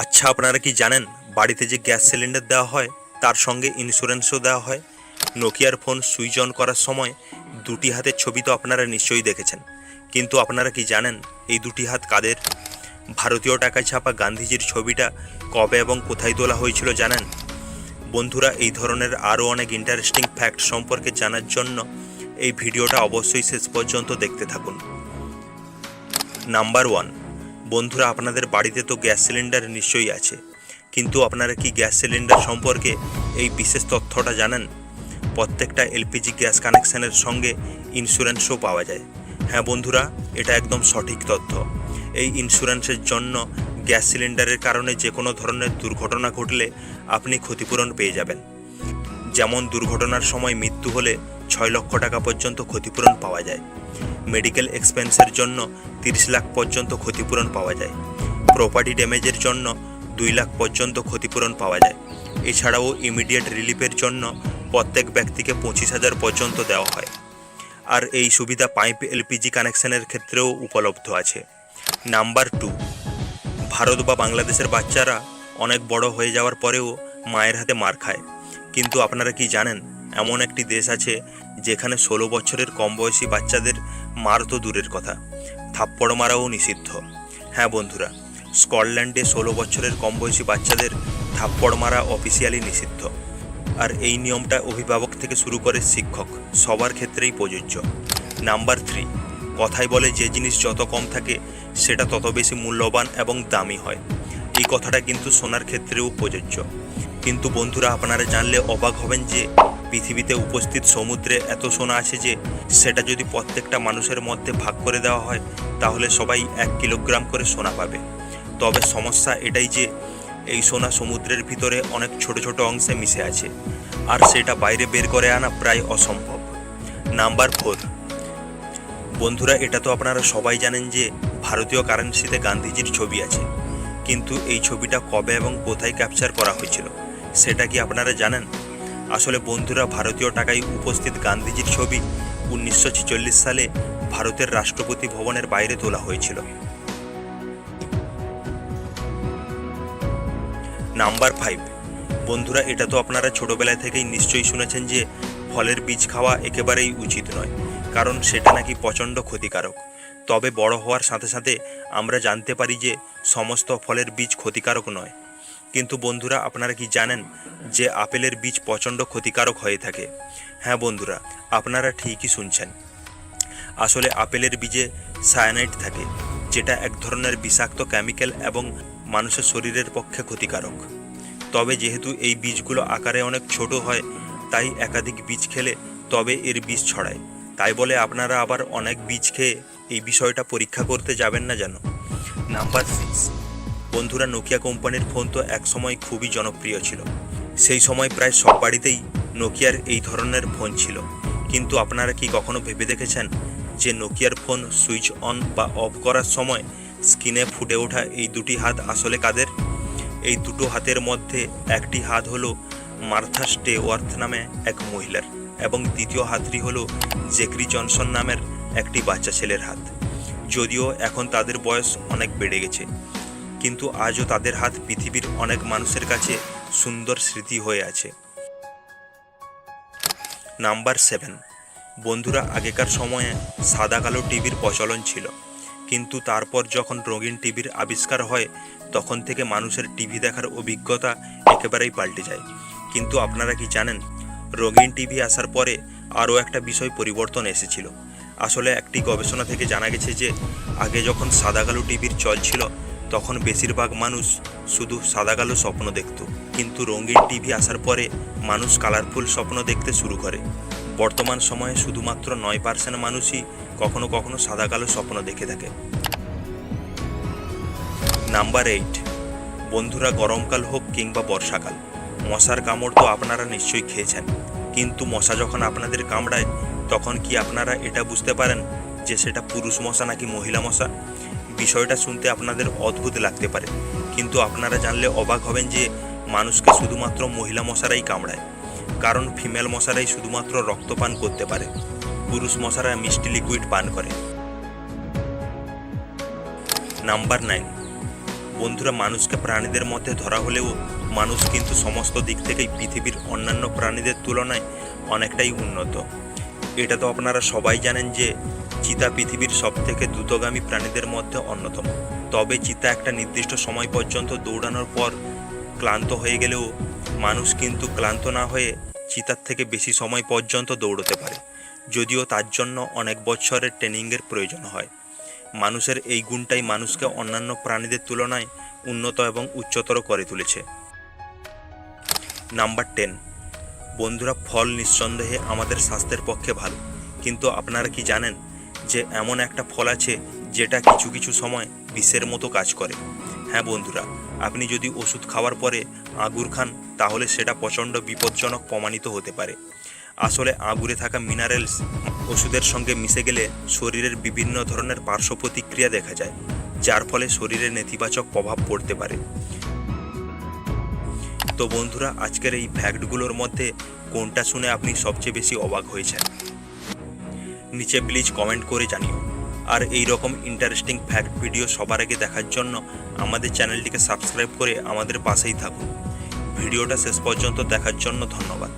আচ্ছা আপনারা কি জানেন বাড়িতে যে গ্যাস সিলিন্ডার দেওয়া হয়, তার সঙ্গে ইন্স্যুরেন্সও দেওয়া হয়? নোকিয়ার ফোন সুইচ অন করার সময় দুটি হাতের ছবি তো আপনারা নিশ্চয়ই দেখেছেন। কিন্তু আপনারা কি জানেন এই দুটি হাত কাদের? ভারতীয় টাকায় ছাপা গান্ধীজির ছবিটা কবে এবং কোথায় তোলা হয়েছিল জানেন? বন্ধুরা, এই ধরনের আরও অনেক ইন্টারেস্টিং ফ্যাক্ট সম্পর্কে জানার জন্য এই ভিডিওটা অবশ্যই শেষ পর্যন্ত দেখতে থাকুন। নাম্বার ওয়ান বন্ধুরা, আপনাদের বাড়িতে তো গ্যাস সিলিন্ডার নিশ্চয়ই আছে। কিন্তু আপনারা কি গ্যাস সিলিন্ডার সম্পর্কে এই বিশেষ তথ্যটা জানেন? প্রত্যেকটা এলপিজি গ্যাস কানেকশানের সঙ্গে ইন্স্যুরেন্সও পাওয়া যায়। হ্যাঁ বন্ধুরা, এটা একদম সঠিক তথ্য। এই ইন্স্যুরেন্সের জন্য গ্যাস সিলিন্ডারের কারণে যে কোনো ধরনের দুর্ঘটনা ঘটলে আপনি ক্ষতিপূরণ পেয়ে যাবেন। যেমন দুর্ঘটনার সময় মৃত্যু হলে ছয় লক্ষ টাকা পর্যন্ত ক্ষতিপূরণ পাওয়া যায়। মেডিকেল এক্সপেন্সের জন্য তিরিশ লাখ পর্যন্ত ক্ষতিপূরণ পাওয়া যায়। প্রপার্টি ড্যামেজের জন্য দুই লাখ পর্যন্ত ক্ষতিপূরণ পাওয়া যায়। এছাড়াও ইমিডিয়েট রিলিফের জন্য প্রত্যেক ব্যক্তিকে পঁচিশ হাজার পর্যন্ত দেওয়া হয়। আর এই সুবিধা পাইপ এলপিজি কানেকশনের ক্ষেত্রেও উপলব্ধ আছে। নাম্বার টু, ভারত বা বাংলাদেশের বাচ্চারা অনেক বড় হয়ে যাওয়ার পরেও মায়ের হাতে মার খায়। কিন্তু আপনারা কি জানেন এমন একটি দেশ আছে যেখানে ষোলো বছরের কম বয়সী বাচ্চাদের মার তো দূরের কথা। থাপ্পড় মারাও নিষিদ্ধ। হ্যাঁ বন্ধুরা, স্কটল্যান্ডে ষোলো বছরের কম বয়সী বাচ্চাদের থাপ্পড় মারা অফিসিয়ালি নিষিদ্ধ। আর এই নিয়মটা অভিভাবক থেকে শুরু করে শিক্ষক, সবার ক্ষেত্রেই প্রযোজ্য। নাম্বার থ্রি কথায় বলে যে জিনিস যত কম থাকে, সেটা তত বেশি মূল্যবান এবং দামি হয়। এই কথাটা কিন্তু সোনার ক্ষেত্রেও প্রযোজ্য। কিন্তু বন্ধুরা, আপনারা জানলে অবাক হবেন যে পৃথিবীতে উপস্থিত সমুদ্রে এত সোনা আছে যে সেটা যদি প্রত্যেকটা মানুষের মধ্যে ভাগ করে দেওয়া হয়, তাহলে সবাই এক কিলোগ্রাম করে সোনা পাবে। তবে সমস্যা এটাই যে এই সোনা সমুদ্রের ভিতরে অনেক ছোট ছোট অংশে মিশে আছে, আর সেটা বাইরে বের করে আনা প্রায় অসম্ভব। Number four. বন্ধুরা, এটা তো আপনারা সবাই জানেন যে ভারতীয় কারেন্সিতে গান্ধীজির ছবি আছে। কিন্তু এই ছবিটা কবে এবং কোথায় ক্যাপচার করা হয়েছিল, সেটা কি আপনারা জানেন? আসলে বন্ধুরা, ভারতীয় টাকায় উপস্থিত গান্ধীজির ছবি উনিশশো ছেচল্লিশ সালে ভারতের রাষ্ট্রপতি ভবনের বাইরে তোলা হয়েছিল। Number five. বন্ধুরা, এটা তো আপনারা ছোটবেলা থেকেই নিশ্চয়ই শুনেছেন যে, ফলের বীজ খাওয়া একেবারেই উচিত নয়, কারণ সেটা নাকি প্রচণ্ড ক্ষতিকারক। তবে বড় হওয়ার সাথে সাথে আমরা জানতে পারি যে, সমস্ত ফলের বীজ ক্ষতিকারক নয়। কিন্তু বন্ধুরা, আপনারা কি জানেন যে আপেলের বীজ প্রচণ্ড ক্ষতিকারক হয়ে থাকে? হ্যাঁ বন্ধুরা, আপনারা ঠিকই শুনছেন। আসলে আপেলের বীজে সায়ানাইড থাকে, যেটা এক ধরনের বিষাক্ত কেমিক্যাল এবং মানুষের শরীরের পক্ষে ক্ষতিকারক। তবে যেহেতু এই বীজগুলো আকারে অনেক ছোট হয়, তাই একাধিক বীজ খেলে তবে এর বীজ ছড়ায়। তাই বলে আপনারা আবার অনেক বীজ খেয়ে এই বিষয়টা পরীক্ষা করতে যাবেন না যেন। নাম্বার সিক্স বন্ধুরা নোকিয়া কোম্পানির ফোন তো একসময় খুবই জনপ্রিয় ছিল। সেই সময় প্রায় সব বাড়িতেই নোকিয়ার এই ধরনের ফোন ছিল। কিন্তু আপনারা কি কখনো ভেবে দেখেছেন যে নোকিয়ার ফোন সুইচ অন বা অফ করার সময় স্ক্রিনে ফুটে ওঠা এই দুটি হাত আসলে কাদের? এই দুটো হাতের মধ্যে একটি হাত হলো মার্থা স্টেওয়ার্থ নামে এক মহিলার এবং দ্বিতীয় হাতটি হলো জেকরি জনসন নামের একটি বাচ্চা ছেলের হাত। যদিও এখন তাদের বয়স অনেক বেড়ে গেছে। কিন্তু আজও তাদের হাত পৃথিবীর অনেক মানুষের কাছে সুন্দর স্মৃতি হয়ে আছে। Number seven. বন্ধুরা, আগেকার সময়ে সাদা কালো টিভির প্রচলন ছিল। কিন্তু তারপর যখন রঙিন টিভির আবিষ্কার হয়, তখন থেকে মানুষের টিভি দেখার অভিজ্ঞতা একেবারেই পাল্টে যায়। কিন্তু আপনারা কি জানেন, রঙিন টিভি আসার পরে আরও একটা বিষয় পরিবর্তন এসেছিল। আসলে একটি গবেষণা থেকে জানা গেছে যে, আগে যখন সাদা কালো টিভির চল ছিল তখন বেশিরভাগ মানুষ শুধু সাদা কালো স্বপ্ন দেখত। কিন্তু রঙিন টিভি আসার পরে মানুষ কালারফুল স্বপ্ন দেখতে শুরু করে। বর্তমান সময়ে শুধুমাত্র নয় পার্সেন্ট মানুষই কখনো কখনো সাদা কালো স্বপ্ন দেখে থাকে। Number eight. বন্ধুরা গরমকাল হোক কিংবা বর্ষাকাল, মশার কামড় তো আপনারা নিশ্চয়ই খেয়েছেন। কিন্তু মশা যখন আপনাদের কামড়ায়, তখন কি আপনারা এটা বুঝতে পারেন যে সেটা পুরুষ মশা নাকি মহিলা মশা? বিষয়টা শুনতে আপনাদের অদ্ভুত লাগতে পারে। কিন্তু আপনারা জানলে অবাক হবেন যে মানুষকে শুধুমাত্র মহিলা মশারাই কামড়ায়। কারণ ফিমেল মশারাই শুধুমাত্র রক্তপান করতে পারে। পুরুষ মশারা মিষ্টি লিকুইড পান করে। Number nine. বন্ধুরা, মানুষকে প্রাণীদের মধ্যে ধরা হলেও মানুষ কিন্তু সমস্ত দিক থেকেই পৃথিবীর অন্যান্য প্রাণীদের তুলনায় অনেকটাই উন্নত। এটা তো আপনারা সবাই জানেন যে চিতা পৃথিবীর সবথেকে দ্রুতগামী প্রাণীদের মধ্যে অন্যতম। তবে চিতা একটা নির্দিষ্ট সময় পর্যন্ত দৌড়ানোর পর ক্লান্ত হয়ে গেলেও মানুষ কিন্তু ক্লান্ত না হয়ে চিতার থেকে বেশি সময় পর্যন্ত দৌড়তে পারে, যদিও তার জন্য অনেক বছরের ট্রেনিংয়ের প্রয়োজন হয়। মানুষের এই গুণটাই মানুষকে অন্যান্য প্রাণীদের তুলনায় উন্নত এবং উচ্চতর করে তুলেছে। নাম্বার টেন, বন্ধুরা ফল নিঃসন্দেহে আমাদের স্বাস্থ্যের পক্ষে ভালো। কিন্তু আপনারা কি জানেন যে এমন একটা ফল আছে যেটা কিছু কিছু সময় বিষের মতো কাজ করে। হ্যাঁ বন্ধুরা, আপনি যদি ওষুধ খাওয়ার পরে আঙুর খান, তাহলে সেটা প্রচণ্ড বিপজ্জনক প্রমাণিত হতে পারে। আসলে আঙুরে থাকা মিনারেলস ওষুধের সঙ্গে মিশে গেলে শরীরের বিভিন্ন ধরনের পার্শ্ব প্রতিক্রিয়া দেখা যায়, যার ফলে শরীরে নেতিবাচক প্রভাব পড়তে পারে। তো বন্ধুরা, আজকের এই ফ্যাক্টগুলোর মধ্যে কোনটা শুনে আপনি সবচেয়ে বেশি অবাক হয়েছেন? নিচে প্লিজ কমেন্ট করে জানিও। আর এই রকম ইন্টারেস্টিং ফ্যাক্ট ভিডিও সবার আগে দেখার জন্য আমাদের চ্যানেলটিকে সাবস্ক্রাইব করে আমাদের পাশেই থাকুন। ভিডিওটা শেষ পর্যন্ত দেখার জন্য ধন্যবাদ।